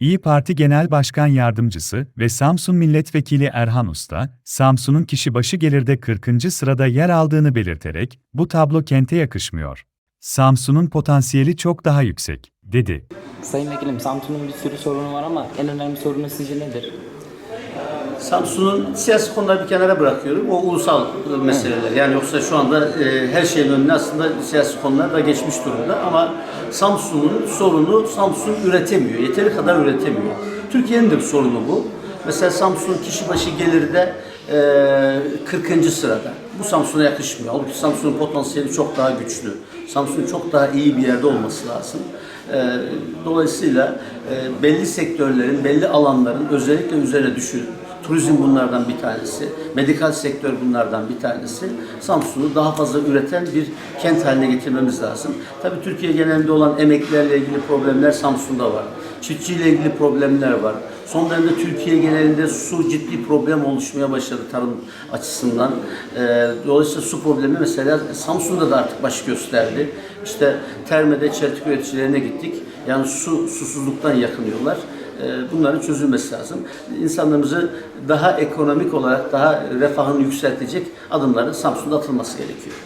İyi Parti Genel Başkan Yardımcısı ve Samsun Milletvekili Erhan Usta, Samsun'un kişi başı gelirde 40. sırada yer aldığını belirterek, bu tablo kente yakışmıyor. Samsun'un potansiyeli çok daha yüksek, dedi. Sayın Vekilim, Samsun'un bir sürü sorunu var ama en önemli sorunu sizce nedir? Samsun'un siyasi konuları bir kenara bırakıyorum. O ulusal meseleler. Yani yoksa şu anda e, her şeyin önüne aslında siyasi konular da geçmiş durumda. Ama Samsun'un sorunu Samsun üretemiyor. Yeteri kadar üretemiyor. Türkiye'nin de bir sorunu bu. Mesela Samsun kişi başı gelirde e, 40. sırada. Bu Samsun'a yakışmıyor. Halbuki Samsun'un potansiyeli çok daha güçlü. Samsun'un çok daha iyi bir yerde olması lazım. E, dolayısıyla e, belli sektörlerin, belli alanların özellikle üzerine düşün. Turizm bunlardan bir tanesi, medikal sektör bunlardan bir tanesi. Samsun'u daha fazla üreten bir kent haline getirmemiz lazım. Tabii Türkiye genelinde olan emeklilerle ilgili problemler Samsun'da var. Çiftçiyle ilgili problemler var. Son dönemde Türkiye genelinde su ciddi problem oluşmaya başladı tarım açısından. Ee, dolayısıyla su problemi mesela Samsun'da da artık baş gösterdi. İşte Terme'de çeltik üreticilerine gittik. Yani su susuzluktan yakınıyorlar. Ee, bunların çözülmesi lazım. İnsanlarımızı daha ekonomik olarak daha refahını yükseltecek adımların Samsun'da atılması gerekiyor.